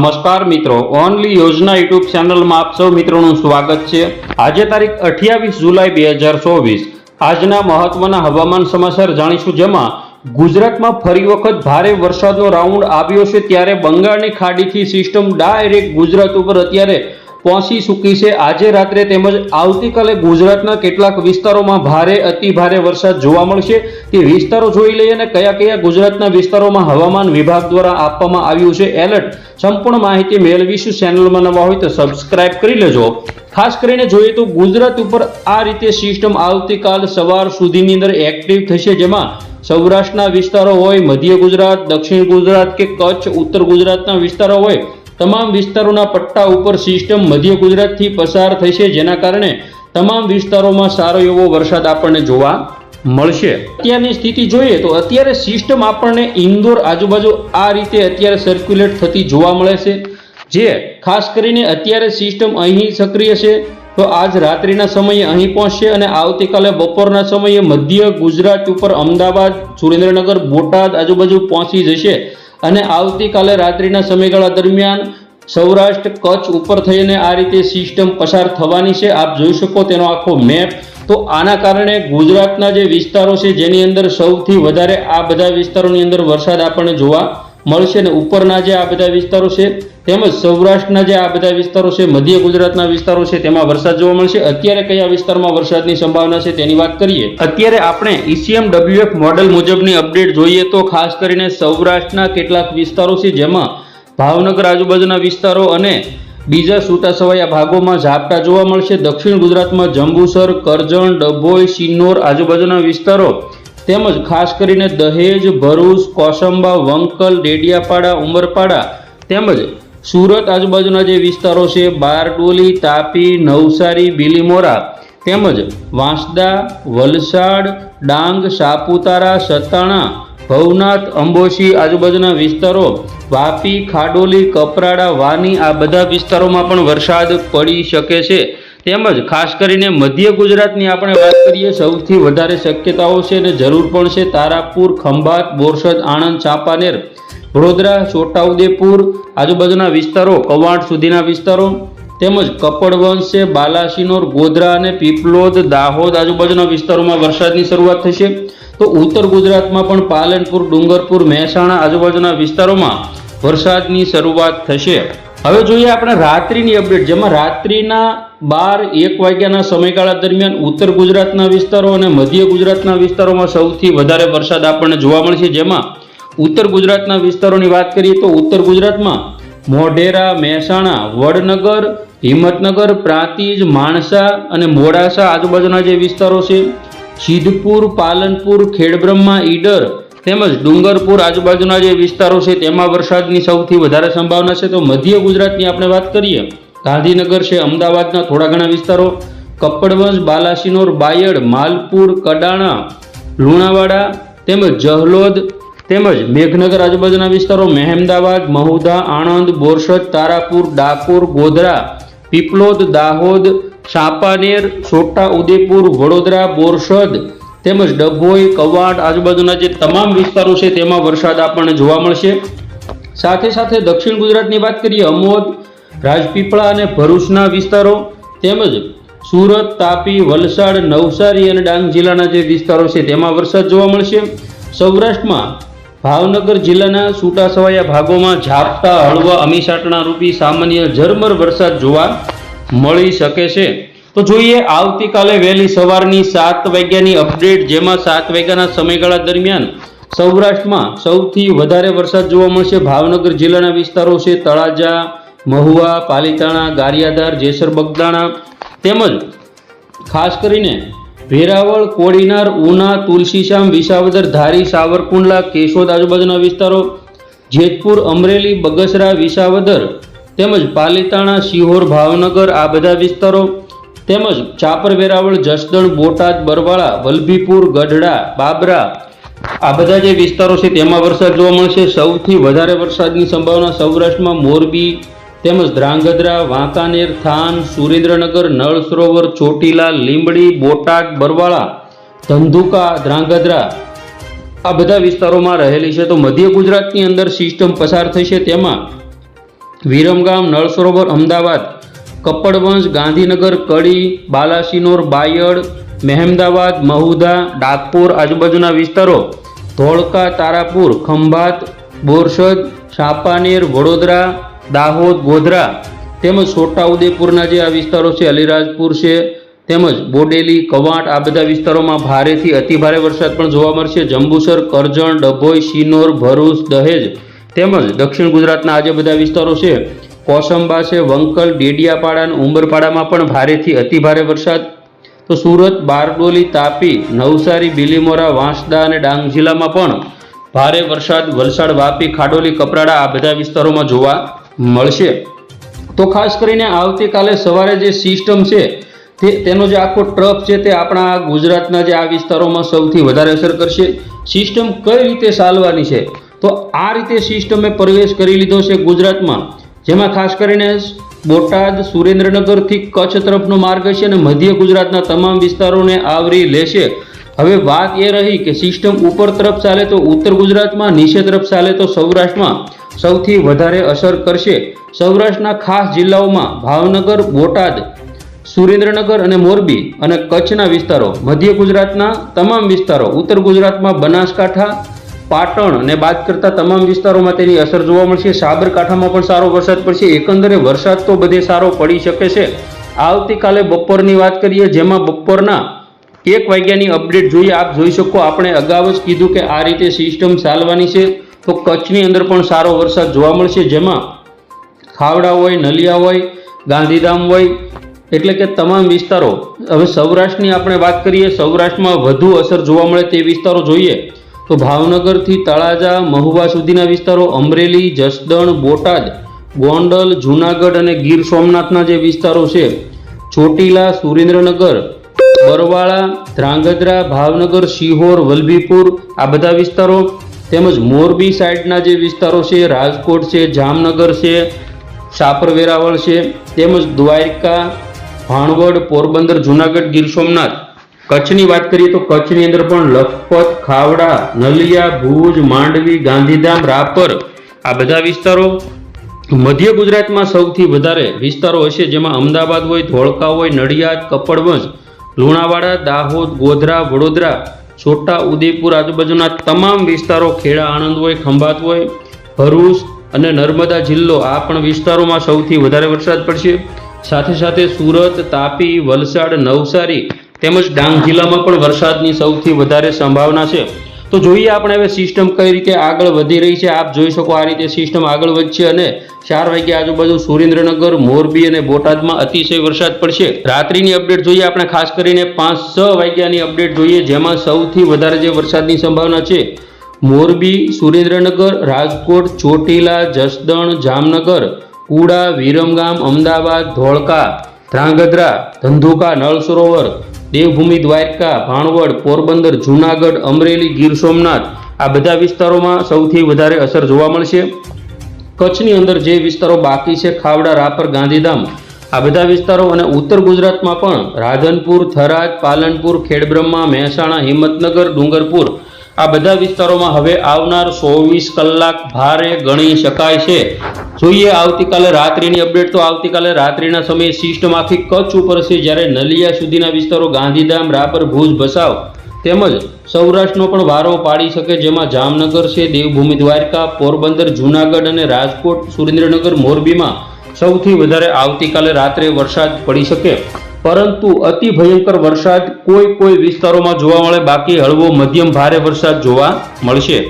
નમસ્કાર મિત્રો, ઓનલી યોજના યુટ્યુબ ચેનલમાં આપ સૌ મિત્રોનું સ્વાગત છે. આજે તારીખ અઠ્યાવીસ જુલાઈ બે હજાર ચોવીસ. આજના મહત્વના હવામાન સમાચાર જાણીશું જેમાં ગુજરાતમાં ફરી વખત ભારે વરસાદનો રાઉન્ડ આવ્યો છે ત્યારે બંગાળની ખાડીથી સિસ્ટમ ડાયરેક્ટ ગુજરાત ઉપર અત્યારે પહોંચી ચૂકી છે. આજે રાત્રે તેમજ આવતીકાલે ગુજરાતના કેટલાક વિસ્તારોમાં ભારે અતિ ભારે વરસાદ જોવા મળશે. તે વિસ્તારો જોઈ લઈએ અને કયા કયા ગુજરાતના વિસ્તારોમાં હવામાન વિભાગ દ્વારા આપવામાં આવ્યું છે. એલર્ટ સંપૂર્ણ માહિતી મેળવીશું. ચેનલમાં નવા હોય તો સબસ્ક્રાઇબ કરી લેજો. ખાસ કરીને જોઈએ તો ગુજરાત ઉપર આ રીતે સિસ્ટમ આવતીકાલ સવાર સુધીની અંદર એક્ટિવ થશે. જેમાં સૌરાષ્ટ્રના વિસ્તારો હોય, મધ્ય ગુજરાત, દક્ષિણ ગુજરાત કે કચ્છ, ઉત્તર ગુજરાતના વિસ્તારો હોય તમામ વિસ્તારોના પટ્ટા ઉપર સિસ્ટમ મધ્ય ગુજરાતથી પસાર થશે, જેના કારણે તમામ વિસ્તારોમાં સારો એવો વરસાદ આપણને જોવા મળશે. અત્યારની સ્થિતિ જોઈએ તો અત્યારે સિસ્ટમ આપણને ઇન્દોર આજુબાજુ આ રીતે અત્યારે સર્ક્યુલેટ થતી જોવા મળે છે. જે ખાસ કરીને અત્યારે સિસ્ટમ અહીં સક્રિય છે. તો આજ રાત્રિના સમયે અહીં પહોંચશે અને આવતીકાલે બપોરના સમયે મધ્ય ગુજરાત ઉપર અમદાવાદ, સુરેન્દ્રનગર, બોટાદ આજુબાજુ પહોંચી જશે. અને આવતીકાલે રાત્રિના સમયગાળા દરમિયાન સૌરાષ્ટ્ર કચ્છ ઉપર થઈને આ રીતે સિસ્ટમ પસાર થવાની છે. આપ જોઈ શકો તેનો આખો મેપ. તો આના કારણે ગુજરાતના જે વિસ્તારો છે, જેની અંદર સૌથી વધારે આ બધા વિસ્તારોની અંદર વરસાદ આપણને જોવા મળશે અને ઉપરના જે આ બધા વિસ્તારો છે, તેમજ સૌરાષ્ટ્રના જે આ બધા વિસ્તારો છે, મધ્ય ગુજરાતના વિસ્તારો છે, તેમાં વરસાદ જોવા મળશે. અત્યારે કયા વિસ્તારમાં વરસાદની સંભાવના છે તેની વાત કરીએ. અત્યારે આપણે E ઈસીએમ ડબલ્યુએફ મોડેલ મુજબની અપડેટ જોઈએ તો ખાસ કરીને સૌરાષ્ટ્રના કેટલાક વિસ્તારો છે, જેમાં ભાવનગર આજુબાજુના વિસ્તારો અને બીજા છૂટાછવાયા ભાગોમાં ઝાપટા જોવા મળશે. દક્ષિણ ગુજરાતમાં જંબુસર, કરજણ, ડભોઈ સિન્નોર આજુબાજુના વિસ્તારો તેમજ ખાસ કરીને દહેજ, ભરૂચ, કોસંબા, વંકલ, ડેડિયાપાડા, ઉમરપાડા તેમજ સુરત આજુબાજુના જે વિસ્તારો છે, બારડોલી, તાપી, નવસારી, બિલીમોરા તેમજ વાંસદા, વલસાડ, ડાંગ, સાપુતારા, સતાણા, ભવનાથ, અંબોશી આજુબાજુના વિસ્તારો, વાપી, ખાડોલી, કપરાડા, વાની આ બધા વિસ્તારોમાં પણ વરસાદ પડી શકે છે. તેમજ ખાસ કરીને મધ્ય ગુજરાતની આપણે વાત કરીએ, સૌથી વધારે શક્યતાઓ છે અને જરૂર પણ છે તારાપુર, ખંભાત, બોરસદ, આણંદ, ચાંપાનેર, વડોદરા, છોટાઉદેપુર, આજુબાજુના વિસ્તારો, કવાંટ સુધીના વિસ્તારો, તેમજ કપડવંશ છે, બાલાસિનોર, ગોધરા અને પીપલોદ, દાહોદ આજુબાજુના વિસ્તારોમાં વરસાદની શરૂઆત થશે. તો ઉત્તર ગુજરાતમાં પણ પાલનપુર, ડુંગરપુર, મહેસાણા આજુબાજુના વિસ્તારોમાં વરસાદની શરૂઆત થશે. હવે જોઈએ આપણે રાત્રિની અપડેટ જેમાં રાત્રિના બાર, એક વાગ્યાના સમયગાળા દરમિયાન ઉત્તર ગુજરાતના વિસ્તારો અને મધ્ય ગુજરાતના વિસ્તારોમાં સૌથી વધારે વરસાદ આપણને જોવા મળશે. જેમાં ઉત્તર ગુજરાતના વિસ્તારોની વાત કરીએ તો ઉત્તર ગુજરાતમાં મોઢેરા, મહેસાણા, વડનગર, હિંમતનગર, પ્રાંતિજ, માણસા અને મોડાસા આજુબાજુના જે વિસ્તારો છે, સિદ્ધપુર, પાલનપુર, ખેડબ્રહ્મા, ઈડર તેમજ ડુંગરપુર આજુબાજુના જે વિસ્તારો છે, તેમાં વરસાદની સૌથી વધારે સંભાવના છે. તો મધ્ય ગુજરાતની આપણે વાત કરીએ, ગાંધીનગર છે, અમદાવાદના થોડા ઘણા વિસ્તારો. કપડવંજ બાલાસિનોર, બાયડ, માલપુર, કડાણા, લુણાવાડા, તેમજ જહલોદ, તેમજ મેઘનગર આજુબાજુના વિસ્તારો. મહેમદાવાદ મહુધા આણંદ, બોરસદ, તારાપુર, ડાકોર, ગોધરા, પીપલોદ, દાહોદ, સાપાનેર, છોટા ઉદેપુર, વડોદરા, બોરસદ તેમજ ડભોઈ, કવાડ, આજુબાજુના જે તમામ વિસ્તારો છે તેમાં વરસાદ આપણને જોવા મળશે. સાથે સાથે દક્ષિણ ગુજરાતની વાત કરીએ, અમોદ, રાજપીપળા અને ભરૂચના વિસ્તારો, તેમજ સુરત, તાપી, વલસાડ, નવસારી અને ડાંગ જિલ્લાના જે વિસ્તારો છે તેમાં વરસાદ જોવા મળશે. સૌરાષ્ટ્રમાં ભાવનગર જિલ્લાના છૂટાછવાયા ભાગોમાં ઝાપટા, હળવા, અમીસાટણા રૂપી સામાન્ય ઝરમર વરસાદ જોવા મળી શકે છે. તો જોઈએ, આવતીકાલે વહેલી સવારની સાત વાગ્યાની અપડેટ, જેમાં સાત વાગ્યાના સમયગાળા દરમિયાન સૌરાષ્ટ્રમાં સૌથી વધારે વરસાદ જોવા મળશે. ભાવનગર જિલ્લાના વિસ્તારો છે તળાજા, મહુવા, પાલીતાણા, ગારિયાધાર, જેસર, બગદાણા તેમજ ખાસ કરીને વેરાવળ, કોડીનાર, ઉના તુલસીશ્યામ વિસાવદર, ધારી, સાવરકુંડલા, કેશોદ આજુબાજુના વિસ્તારો, જેતપુર, અમરેલી, બગસરા, વિસાવદર તેમજ પાલીતાણા સિહોર ભાવનગર આ બધા વિસ્તારો તેમજ ચાપર વેરાવળ જસદણ, બોટાદ, બરવાળા, વલભીપુર, ગઢડા, બાબરા આ બધા જે વિસ્તારો છે તેમાં વરસાદ જોવા મળશે. સૌથી વધારે વરસાદની સંભાવના સૌરાષ્ટ્રમાં મોરબી, તેમજ ધ્રાંગધ્રા, વાંકાનેર, થાન, સુરેન્દ્રનગર, નળ સરોવર, ચોટીલા, લીંબડી, બોટાદ, બરવાળા, ધંધુકા, ધ્રાંગધ્રા આ બધા વિસ્તારોમાં રહેલી છે. તો મધ્ય ગુજરાતની અંદર સિસ્ટમ પસાર થશે તેમાં વિરમગામ, નળ સરોવર, અમદાવાદ કપડવંશ, ગાંધીનગર, કડી, બાલાસિનોર, બાયડ, મહેમદાવાદ, મહુધા ડાકપુર આજુબાજુના વિસ્તારો ધોળકા, તારાપુર, ખંભાત, બોરસદ સાપાનેર વડોદરા, દાહોદ, ગોધરા તેમજ છોટાઉદેપુરના જે આ વિસ્તારો છે, અલીરાજપુર છે, તેમજ બોડેલી, કવાંટ આ બધા વિસ્તારોમાં ભારેથી અતિભારે વરસાદ પણ જોવા મળશે. જંબુસર, કરજણ, ડભોઈ, શિનોર, ભરૂચ, દહેજ તેમજ દક્ષિણ ગુજરાતના આજે બધા વિસ્તારો છે કોસંબા છે, વંકલ, ડેડિયાપાડા અને ઉંબરપાડામાં પણ ભારેથી અતિભારે વરસાદ. તો સુરત, બારડોલી, તાપી, નવસારી, બિલીમોરા, વાંસદા અને ડાંગ જિલ્લામાં પણ ભારે વરસાદ, વલસાડ, વાપી, ખાડોલી, કપરાડા આ બધા વિસ્તારોમાં જોવા મળશે. તો ખાસ કરીને આવતીકાલે સવારે જે સિસ્ટમ છે, તે તેનો જે આખો ટ્રફ છે, તે આપણા ગુજરાતના જે આ વિસ્તારોમાં સૌથી વધારે અસર કરશે. સિસ્ટમ કઈ રીતે ચાલવાની છે? તો આ રીતે સિસ્ટમે પ્રવેશ કરી લીધો છે ગુજરાતમાં. જેમાં ખાસ કરીને બોટાદ, સુરેન્દ્રનગરથી કચ્છ તરફનો માર્ગ હશે અને મધ્ય ગુજરાતના તમામ વિસ્તારોને આવરી લેશે. હવે વાત એ રહી કે સિસ્ટમ ઉપર તરફ ચાલે તો ઉત્તર ગુજરાતમાં, નીચે તરફ ચાલે તો સૌરાષ્ટ્રમાં સૌથી વધારે અસર કરશે. સૌરાષ્ટ્રના ખાસ જિલ્લાઓમાં ભાવનગર, બોટાદ, સુરેન્દ્રનગર અને મોરબી અને કચ્છના વિસ્તારો, મધ્ય ગુજરાતના તમામ વિસ્તારો, ઉત્તર ગુજરાતમાં બનાસકાંઠા પાટણ અને બાદ કરતા તમામ વિસ્તારોમાં તેની અસર જોવા મળશે. સાબરકાંઠામાં પણ સારો વરસાદ પડશે. એકંદરે વરસાદ તો બધે સારો પડી શકે છે. આવતીકાલે બપોરની વાત કરીએ, જેમાં બપોરના એક વાગ્યાની અપડેટ જોઈએ. આપ જોઈ શકો, આપણે અગાઉ જ કીધું કે આ રીતે સિસ્ટમ ચાલવાની છે. તો કચ્છની અંદર પણ સારો વરસાદ જોવા મળશે. જેમાં ખાવડા હોય, નલિયા હોય, ગાંધીધામ હોય, એટલે કે તમામ વિસ્તારો. હવે સૌરાષ્ટ્રની આપણે વાત કરીએ, સૌરાષ્ટ્રમાં વધુ અસર જોવા મળે તે વિસ્તારો જોઈએ. તો ભાવનગરથી તળાજા, મહુવા સુધીના વિસ્તારો અમરેલી, જસદણ, બોટાદ, ગોંડલ, જૂનાગઢ અને ગીર સોમનાથના જે વિસ્તારો છે, ચોટીલા, સુરેન્દ્રનગર, બરવાળા, ધ્રાંગધ્રા, ભાવનગર, શિહોર, વલભીપુર આ બધા વિસ્તારો, તેમજ મોરબી સાઈડના જે વિસ્તારો છે, રાજકોટ છે, જામનગર છે સાપર વેરાવળ છે, તેમજ દ્વારકા, ભાણવડ, પોરબંદર, જૂનાગઢ, ગીર સોમનાથ કચ્છની વાત કરીએ તો કચ્છની અંદર પણ લખપત, ખાવડા, નલિયા, ભુજ, માંડવી, ગાંધીધામ, રાપર આ બધા વિસ્તારો મધ્ય ગુજરાતમાં સૌથી વધારે વિસ્તારો હશે, જેમાં અમદાવાદ હોય, ધોળકા હોય, નડિયાદ, કપડવંજ, લુણાવાડા, દાહોદ, ગોધરા, વડોદરા, છોટા ઉદેપુર આજુબાજુના તમામ વિસ્તારો ખેડા, આણંદ હોય, ખંભાત હોય, ભરૂચ અને નર્મદા જિલ્લો આ પણ વિસ્તારોમાં સૌથી વધારે વરસાદ પડશે. સાથે સાથે સુરત, તાપી, વલસાડ, નવસારી તેમજ ડાંગ જિલ્લામાં પણ વરસાદની સૌથી વધારે સંભાવના છે. તો જોઈએ આપણે હવે સિસ્ટમ કઈ રીતે આગળ વધી રહી છે. આપ જોઈ શકો આ રીતે સિસ્ટમ આગળ વધશે અને ચાર વાગ્યા આજુબાજુ સુરેન્દ્રનગર, મોરબી અને બોટાદમાં અતિશય વરસાદ પડશે. રાત્રિની અપડેટ જોઈએ આપણે ખાસ કરીને પાંચ છ વાગ્યાની અપડેટ જોઈએ, જેમાં સૌથી વધારે જે વરસાદની સંભાવના છે. મોરબી, સુરેન્દ્રનગર, રાજકોટ, ચોટીલા, જસદણ, જામનગર, કુડા, વિરમગામ, અમદાવાદ, ધોળકા, ધ્રાંગધ્રા, ધંધુકા, નળ સરોવર દેવભૂમિ, દ્વારકા, ભાણવડ, પોરબંદર, જૂનાગઢ, અમરેલી, ગીર સોમનાથ આ બધા વિસ્તારોમાં સૌથી વધારે અસર જોવા મળશે. કચ્છની અંદર જે વિસ્તારો બાકી છે, ખાવડા, રાપર, ગાંધીધામ, આ બધા વિસ્તારો અને ઉત્તર ગુજરાતમાં પણ રાધનપુર, થરાદ, પાલનપુર, ખેડબ્રહ્મા, મહેસાણા, હિંમતનગર, ડુંગરપુર આ બધા વિસ્તારોમાં હવે આવનાર ચોવીસ કલાક ભારે ગણી શકાય છે. જોઈએ આવતીકાલે રાત્રિની અપડેટ તો આવતીકાલે રાત્રિના સમયે સિસ્ટમ કચ્છ ઉપર છે જ્યારે નલિયા સુધીના વિસ્તારો ગાંધીધામ, રાપર, ભુજ, ભસાવ તેમજ સૌરાષ્ટ્રનો પણ વારો પાડી શકે જેમાં જામનગર છે, દેવભૂમિ દ્વારકા, પોરબંદર, જૂનાગઢ અને રાજકોટ, સુરેન્દ્રનગર, મોરબીમાં સૌથી વધારે આવતીકાલે રાત્રે વરસાદ પડી શકે. પરંતુ અતિ ભયંકર વરસાદ કોઈ કોઈ વિસ્તારોમાં જોવા મળે. બાકી હળવો મધ્યમ ભારે વરસાદ જોવા મળશે.